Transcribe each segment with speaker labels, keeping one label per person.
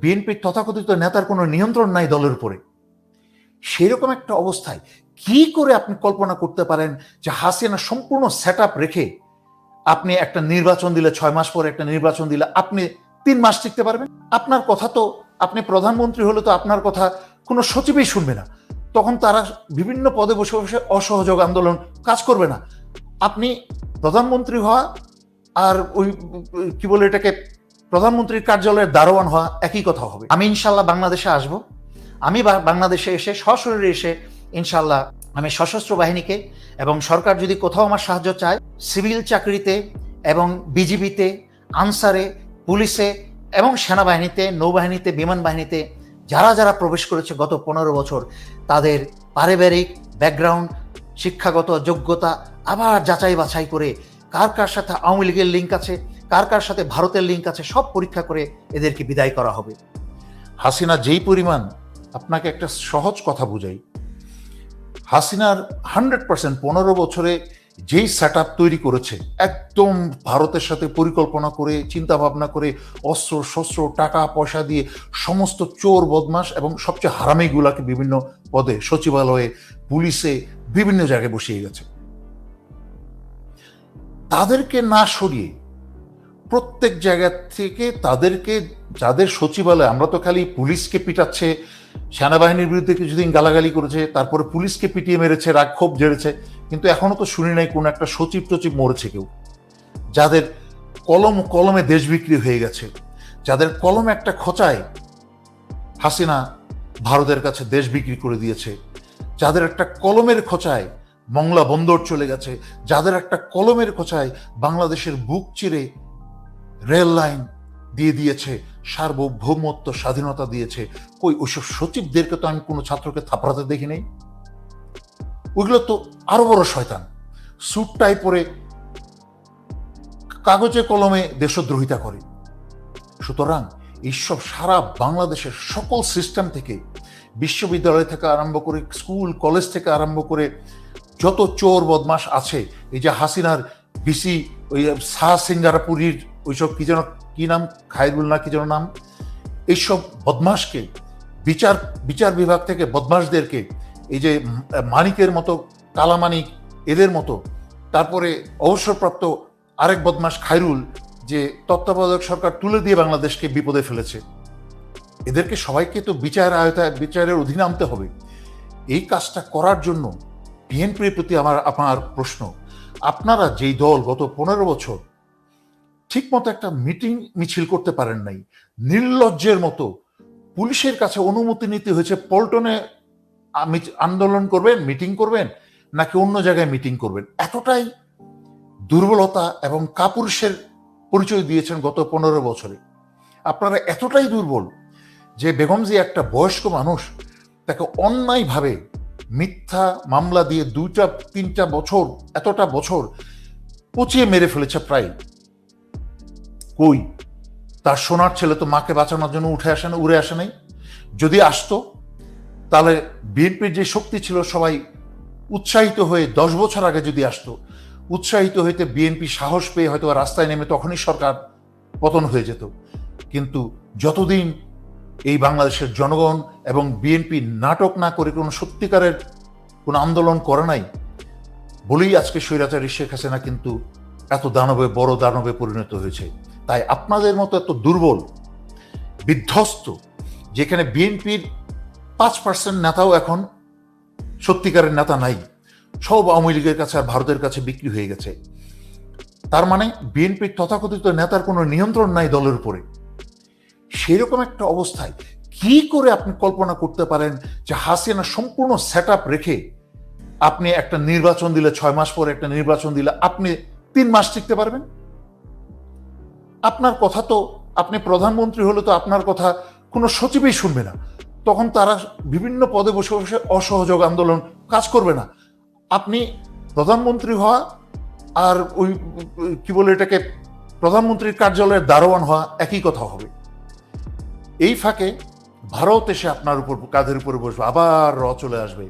Speaker 1: বিএনপির তথাকথিত নেতার কোনো নিয়ন্ত্রণ নাই দলের উপরে। সেরকম একটা অবস্থায় কি করে আপনি কল্পনা করতে পারেন যে হাসিনা সম্পূর্ণ সেট রেখে আপনি একটা নির্বাচন দিলে ছয় মাস পরে একটা নির্বাচন দিলে আপনি তিন মাস টিকতে পারবেন? আপনার কথা তো, আপনি প্রধানমন্ত্রী হলে তো আপনার কথা কোনো সচিবই শুনবে না। তখন তারা বিভিন্ন পদে বসে বসে অসহযোগ আন্দোলন কাজ করবে না। আপনি প্রধানমন্ত্রী হওয়া আর ওই, কি বলে এটাকে প্রধানমন্ত্রীর কার্যালয়ের দারোয়ান হওয়া একই কথা হবে। আমি ইনশাল্লাহ বাংলাদেশে আসব। আমি বাংলাদেশে এসে, সশরীরে এসে ইনশাল্লাহ আমি সশস্ত্র বাহিনীকে এবং সরকার যদি কোথাও আমার সাহায্য চায়, সিভিল চাকরিতে এবং বিজিবিতে, আনসারে, পুলিশে এবং সেনাবাহিনীতে, নৌবাহিনীতে, বিমান বাহিনীতে যারা যারা প্রবেশ করেছে গত পনেরো বছর, তাদের পারিবারিক ব্যাকগ্রাউন্ড, শিক্ষাগত যোগ্যতা আবার যাচাই বাছাই করে কার কার সাথে আওয়ামী লীগের লিঙ্ক আছে কার কার সাথে ভারতের লিঙ্ক আছে সব পরীক্ষা করে এদেরকে বিদায় করা হবে। হাসিনা যেই পরিমাণ আপনাকে একটা সহজ কথা বুঝাই, হাসিনার হান্ড্রেড পার্সেন্ট পনেরো বছরে যেই সেট তৈরি করেছে, একদম ভারতের সাথে পরিকল্পনা করে চিন্তা ভাবনা করে, অস্ত্র, শস্ত্র, টাকা, পয়সা দিয়ে সমস্ত চোর বদমাস এবং সবচেয়ে হারামিগুলাকে বিভিন্ন পদে সচিবালয়ে, পুলিশে বিভিন্ন জায়গায় বসিয়ে গেছে। তাদেরকে না সরিয়ে প্রত্যেক জায়গা থেকে তাদেরকে, যাদের সচিবালয়, আমরা তো খালি পুলিশকে পিটাচ্ছে, সেনাবাহিনীর বিরুদ্ধে কিছুদিন গালাগালি করেছে, তারপরে পুলিশকে পিটিয়ে মেরেছে রাগ ক্ষোভ জেড়েছে কিন্তু এখনও তো শুনি নাই কোনো একটা সচিব টচিব মরেছে কেউ। যাদের কলম, কলমে দেশ বিক্রি হয়ে গেছে, যাদের কলম একটা খোঁচায়, হাসিনা ভারতের কাছে দেশ বিক্রি করে দিয়েছে, যাদের একটা কলমের খোঁচায় মংলা বন্দর চলে গেছে, যাদের একটা কলমের খোঁচায় বাংলাদেশের বুক চিরে রেল লাইন দিয়ে দিয়েছে, সার্বভৌমত্ব স্বাধীনতা দিয়েছে। কই, ওইসব সচিবদেরকে তো আমি কোনো ছাত্রকে থাপড়াতে দেখি নেই? ওইগুলো তো আরও বড় শয়তান। স্যুট টাই পরে কাগজে কলমে দেশদ্রোহিতা করে। সুতরাং এইসব সারা বাংলাদেশের সকল সিস্টেম থেকে, বিশ্ববিদ্যালয় থেকে আরম্ভ করে, স্কুল, কলেজ থেকে আরম্ভ করে, যত চোর বদমাস আছে, এই যে হাসিনার বিসি, ওই শাহ সিঙ্গারাপুরীর ওইসব কি যেন, কি নাম? খায়রুল না কি যেন নাম? এইসব বদমাসকে বিচার বিচার বিভাগ থেকে বদমাসদেরকে এই যে মানিকের মতো কালামানিক এদের মতো, তারপরে অবসরপ্রাপ্ত আরেক বদমাস খায়রুল, যে তত্ত্বাবধায়ক সরকার তুলে দিয়ে বাংলাদেশকে বিপদে ফেলেছে। এদেরকে সবাইকে তো বিচার আয়তায় বিচারের অধীনে আনতে হবে। এই কাজটা করার জন্য বিএনপির প্রতি আমার আমার প্রশ্ন। আপনারা যেই দল গত পনেরো বছর ঠিকমতো একটা মিটিং মিছিল করতে পারেন নাই। নির্লজ্জের মতো পুলিশের কাছে অনুমতি নিতে হয়েছে, পল্টনে আন্দোলন করবেন, মিটিং করবেন, নাকি অন্য জায়গায় মিটিং করবেন? এতটাই দুর্বলতা এবং কাপুরুষের পরিচয় দিয়েছেন গত পনেরো বছরে। আপনারা এতটাই দুর্বল যে বেগমজি একটা বয়স্ক মানুষ, তাকে অন্যায়ভাবে মিথ্যা মামলা দিয়ে দুইটা, তিনটা বছর, এতটা বছর পচিয়ে মেরে ফেলেছে প্রায় কই? তার সোনার ছেলে তো মাকে বাঁচানোর জন্য উঠে আসে না, উড়ে আসে নাই। যদি আসতো, তাহলে বিএনপির যে শক্তি ছিল সবাই উৎসাহিত হয়ে দশ বছর আগে যদি আসতো, উৎসাহিত হইতে বিএনপি সাহস পেয়ে হয়তো রাস্তায় নেমে তখনই সরকার পতন হয়ে যেত। কিন্তু যতদিন এই বাংলাদেশের জনগণ এবং বিএনপি নাটক না করে কোনো সত্যিকারের কোনো আন্দোলন করে নাই, বলেই আজকে স্বৈরাচারী শেখ হাসিনা কিন্তু এত দানবে, বড় দানবে পরিণত হয়েছে। তাই আপনাদের মতো এত দুর্বল, বিধ্বস্ত, যেখানে বিএনপির পাঁচ পার্সেন্ট নেতাও এখন সত্যিকারের নেতা নাই, সব আওয়ামী লীগের কাছে আর ভারতের কাছে বিক্রি হয়ে গেছে। তার মানে বিএনপির তথাকথিত নেতার কোনো নিয়ন্ত্রণ নাই দলের উপরে। সেরকম একটা অবস্থায় কি করে আপনি কল্পনা করতে পারেন যে হাসিনা সম্পূর্ণ সেট আপ রেখে আপনি একটা নির্বাচন দিলে ছয় মাস পরে, একটা নির্বাচন দিলে আপনি তিন মাস টিকতে পারবেন? আপনার কথা তো, আপনি প্রধানমন্ত্রী হলে তো আপনার কথা কোনো সচিবই শুনবে না। তখন তারা বিভিন্ন পদে বসে বসে অসহযোগ আন্দোলন কাজ করবে না। আপনি প্রধানমন্ত্রী হওয়া আর ওই, কি বলে এটাকে, প্রধানমন্ত্রীর কার্যালয়ের দারোয়ান হওয়া একই কথা হবে। এই ফাঁকে ভারত এসে আপনার উপর, কাঁধের উপরে বসবে। আবার র চলে আসবে।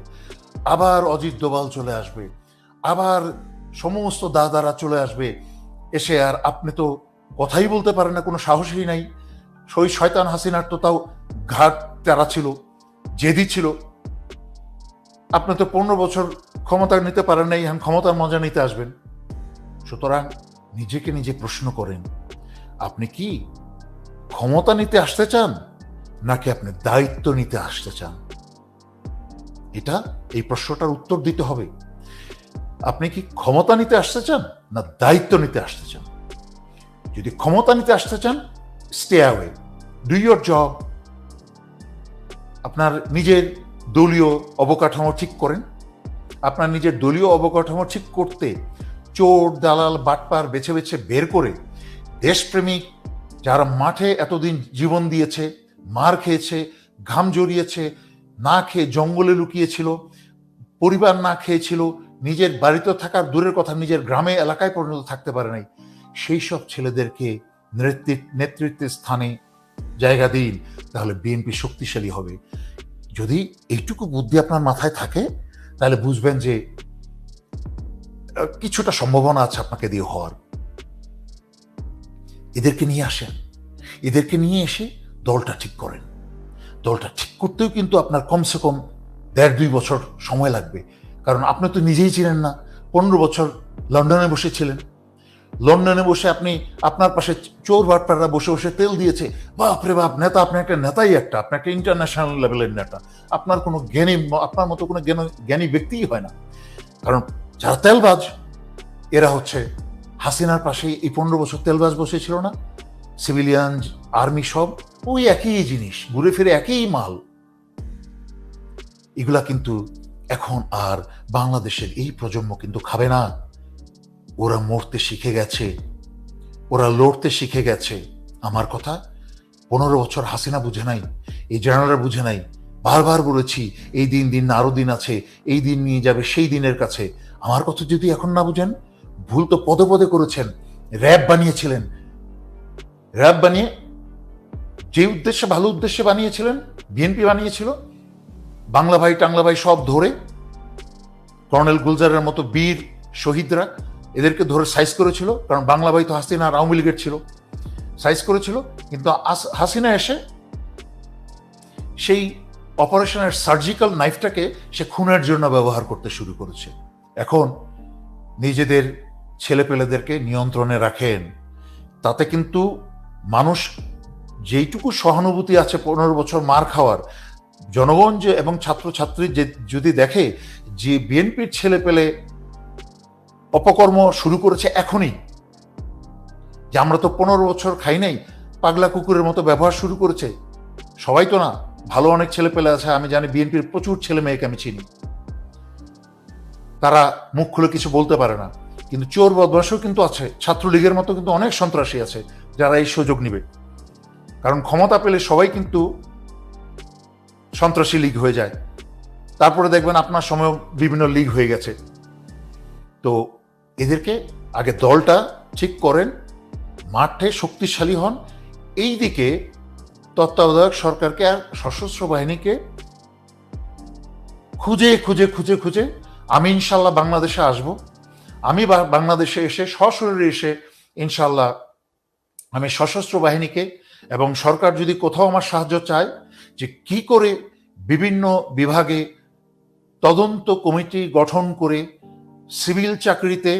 Speaker 1: আবার অজিত দোবাল চলে আসবে। আবার সমস্ত দাদারা চলে আসবে। এসে আর আপনি তো কথাই বলতে পারে না, কোনো সাহসই নাই। সই শয়তান হাসিনার তো তাও ঘাট তারা ছিল, জেদি ছিল। আপনি তো পনেরো বছর ক্ষমতা নিতে পারেন নাই, এখন ক্ষমতার মজা নিতে আসবেন। সুতরাং নিজেকে নিজে প্রশ্ন করেন, আপনি কি ক্ষমতা নিতে আসতে চান, নাকি আপনি দায়িত্ব নিতে আসতে চান? এটা, এই প্রশ্নটার উত্তর দিতে হবে। আপনি কি ক্ষমতা নিতে আসতে চান, না দায়িত্ব নিতে আসতে চান? যদি ক্ষমতা নিতে আসতে চান stay away do your job আপনার নিজের দলীয় অবকাঠামো ঠিক করেন। আপনার নিজের দলীয় অবকাঠামো ঠিক করতে চোর, দালাল, বাটপার বেছে বেছে বের করে দেশপ্রেমিক যারা মাঠে এতদিন জীবন দিয়েছে, মার খেয়েছে, ঘাম জড়িয়েছে, না খেয়ে জঙ্গলে লুকিয়েছিল, পরিবার না খেয়েছিল, নিজের বাড়িতে থাকার দূরের কথা নিজের গ্রামে, এলাকায় পর্যন্ত থাকতে পারে নাই। সেই সব ছেলেদেরকে নেতৃত্বের স্থানে জায়গা দিন, তাহলে বিএনপি শক্তিশালী হবে। যদি এইটুকু বুদ্ধি আপনার মাথায় থাকে, তাহলে বুঝবেন যে কিছুটা সম্ভাবনা আছে আপনাকে দিয়ে হওয়ার। এদেরকে নিয়ে আসেন। এদেরকে নিয়ে এসে দলটা ঠিক করেন। দলটা ঠিক করতেও কিন্তু আপনার কমসে কম দেড় দুই বছর সময় লাগবে। কারণ আপনি তো নিজেই ছিলেন না, পনেরো বছর লন্ডনে বসেছিলেন লন্ডনে বসে আপনি আপনার পাশে চোর বাটপাররা বসে বসে তেল দিয়েছে। বাপ রে বাপ, নেতা আপনি একটা নেতাই একটা আপনি একটা ইন্টারন্যাশনাল লেভেলের নেতা। আপনার কোনো জ্ঞানী আপনার মতো কোনো জ্ঞানী ব্যক্তিই হয় না। কারণ যারা তেলবাজ, এরা হচ্ছে হাসিনার পাশে এই পনেরো বছর তেলবাজ বসেছিল না। সিভিলিয়ান আর্মি সব ওই একই জিনিস, ঘুরে ফিরে একই মাল। এগুলা কিন্তু এখন আর বাংলাদেশের এই প্রজন্ম কিন্তু খাবে না। ওরা মরতে শিখে গেছে। ওরা লড়তে শিখে গেছে। আমার কথা, পনেরো বছর হাসিনা বুঝে নাই, এই জানালা বুঝে নাই। বারবার বলেছি, এই দিন দিন না আরও দিন আছে, এই দিন নিয়ে যাবে সেই দিনের কাছে। আমার কথা যদি এখন না বুঝেন, ভুল তো পদে পদে করেছেন। র্যাব বানিয়েছিলেন। র্যাব বানিয়ে, যে উদ্দেশ্যে, ভালো উদ্দেশ্যে বানিয়েছিলেন, বিএনপি বানিয়েছিল বাংলা ভাই টাংলা ভাই সব ধরে, কর্নেল গুলজারের মতো বীর শহীদরা এদেরকে ধরে সাইজ করেছিল, কারণ বাংলা ভাই তো হাসিনা আর আওয়ামী লীগের ছিল। সাইজ করেছিল, কিন্তু হাসিনা এসে সেই অপারেশনের সার্জিক্যাল নাইফটাকে সে খুনের জন্য ব্যবহার করতে শুরু করেছে। এখন নিজেদের ছেলেপেলেদেরকে নিয়ন্ত্রণে রাখেন। তাতে কিন্তু মানুষ যেইটুকু সহানুভূতি আছে পনেরো বছর মার খাওয়ার, জনগণ যে এবং ছাত্রছাত্রী যে যদি দেখে যে বিএনপির ছেলে পেলে অপকর্ম শুরু করেছে এখনই। যে আমরা তো পনেরো বছর খাই নাই, পাগলা কুকুরের মতো ব্যবহার শুরু করেছে। সবাই তো না, ভালো অনেক ছেলে পেলে আছে, আমি জানি বিএনপির প্রচুর ছেলে মেয়েকে আমি চিনি। তারা মুখ খুলে কিছু বলতে পারে না, কিন্তু চোর বদমাসও কিন্তু আছে, ছাত্রলীগের মতো কিন্তু অনেক সন্ত্রাসী আছে, যারা এই সুযোগ নিবে। কারণ ক্ষমতা পেলে সবাই কিন্তু সন্ত্রাসী লীগ হয়ে যায়। তারপরে দেখবেন আপনার সময় বিভিন্ন লীগ হয়ে গেছে। তো এদেরকে আগে দলটা ঠিক করেন, মাঠে শক্তিশালী হন। এই দিকে তত্ত্বাবধায়ক সরকারকে আর সশস্ত্র বাহিনীকে খুঁজে খুঁজে খুঁজে খুঁজে আমি ইনশাল্লাহ বাংলাদেশে আসব। আমি বাংলাদেশে এসে, সশরীরে এসে ইনশাল্লাহ আমি সশস্ত্র বাহিনীকে এবং সরকার যদি কোথাও আমার সাহায্য চায় যে কি করে বিভিন্ন বিভাগে তদন্ত কমিটি গঠন করে সিভিল চাকরিতে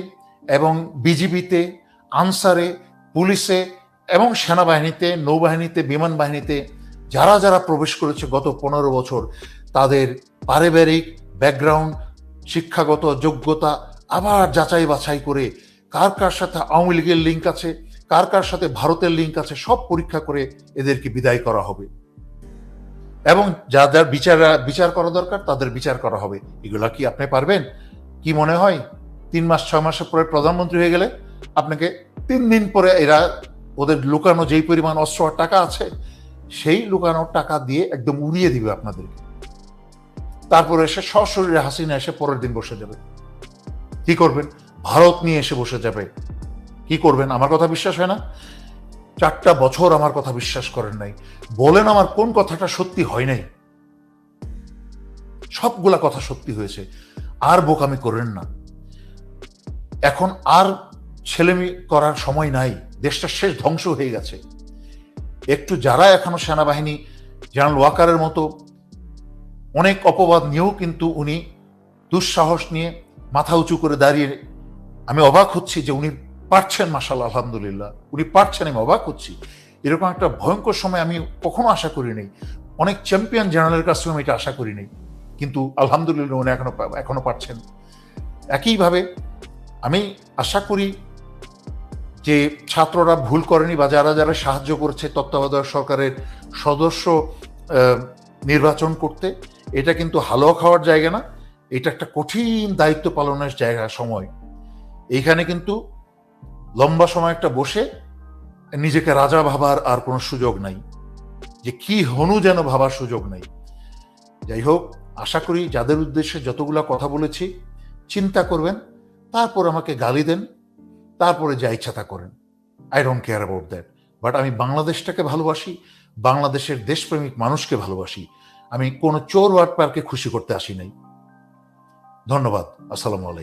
Speaker 1: এবং বিজিবিতে, আনসারে, পুলিশে এবং সেনাবাহিনীতে, নৌবাহিনীতে বিমান বাহিনীতে যারা যারা প্রবেশ করেছে গত পনেরো বছর, তাদের পারিবারিক ব্যাকগ্রাউন্ড, শিক্ষাগত যোগ্যতা আবার যাচাই বাছাই করে কার কার সাথে আওয়ামী লীগের লিঙ্ক আছে, কার কার সাথে ভারতের লিঙ্ক আছে, সব পরীক্ষা করে এদেরকে বিদায় করা হবে। এবং যাদের বিচার বিচার করা দরকার, তাদের বিচার করা হবে। এগুলা কি আপনি পারবেন? কি মনে হয়? তিন মাস, ছয় মাসের পরে প্রধানমন্ত্রী হয়ে গেলে আপনাকে তিন দিন পরে এরা ওদের লুকানো যেই পরিমাণ অস্ত্র আর টাকা আছে, সেই লুকানো টাকা দিয়ে একদম উড়িয়ে দিবে আপনাদেরকে। তারপরে এসে সশরীরে হাসিনা এসে পরের দিন বসে যাবে। কি করবেন? ভারত নিয়ে এসে বসে যাবে। কি করবেন? আমার কথা বিশ্বাস হয় না? চারটা বছর আমার কথা বিশ্বাস করেন নাই। বলেন আমার কোন কথাটা সত্যি হয় নাই। সবগুলা কথা সত্যি হয়েছে। আর বোকামি করেন না। এখন আর ছেলেমি করার সময় নাই। দেশটা শেষ ধ্বংস হয়ে গেছে। একটু যারা এখনও সেনাবাহিনী, জেনারেল ওয়াকারের মতো অনেক অপবাদ নিয়েও কিন্তু উনি দুঃসাহস নিয়ে মাথা উঁচু করে দাঁড়িয়ে, আমি অবাক হচ্ছি যে উনি পারছেন মাসাল আলহামদুলিল্লাহ। উনি পারছেন, আমি অবাক হচ্ছি। এরকম একটা ভয়ঙ্কর সময় আমি কখনো আশা করি নাই। অনেক চ্যাম্পিয়ন জেনারেলের কাছ থেকে আমি এটা আশা করি নাই। কিন্তু আলহামদুলিল্লাহ উনি এখনও এখনও পারছেন। একইভাবে আমি আশা করি যে ছাত্ররা ভুল করেনি বা যারা যারা সাহায্য করেছে তত্ত্বাবধায়ক সরকারের সদস্য নির্বাচন করতে, এটা কিন্তু হালুয়া খাওয়ার জায়গা না। এটা একটা কঠিন দায়িত্ব পালনের জায়গা, সময়। এইখানে কিন্তু লম্বা সময় একটা বসে নিজেকে রাজা ভাবার আর কোনো সুযোগ নাই। যে কি হনু যেন ভাবার সুযোগ নাই। যাই হোক, আশা করি যাদের উদ্দেশ্যে যতগুলা কথা বলেছি, চিন্তা করবেন। তারপর আমাকে গালি দেন, তারপরে যা ইচ্ছা তা করেন। I don't care about that but আমি বাংলাদেশটাকে ভালোবাসি, বাংলাদেশের দেশপ্রেমিক মানুষকে ভালোবাসি। আমি কোনো চোর ওয়ার্ড পার্কে খুশি করতে আসি নাই। ধন্যবাদ। আসসালামু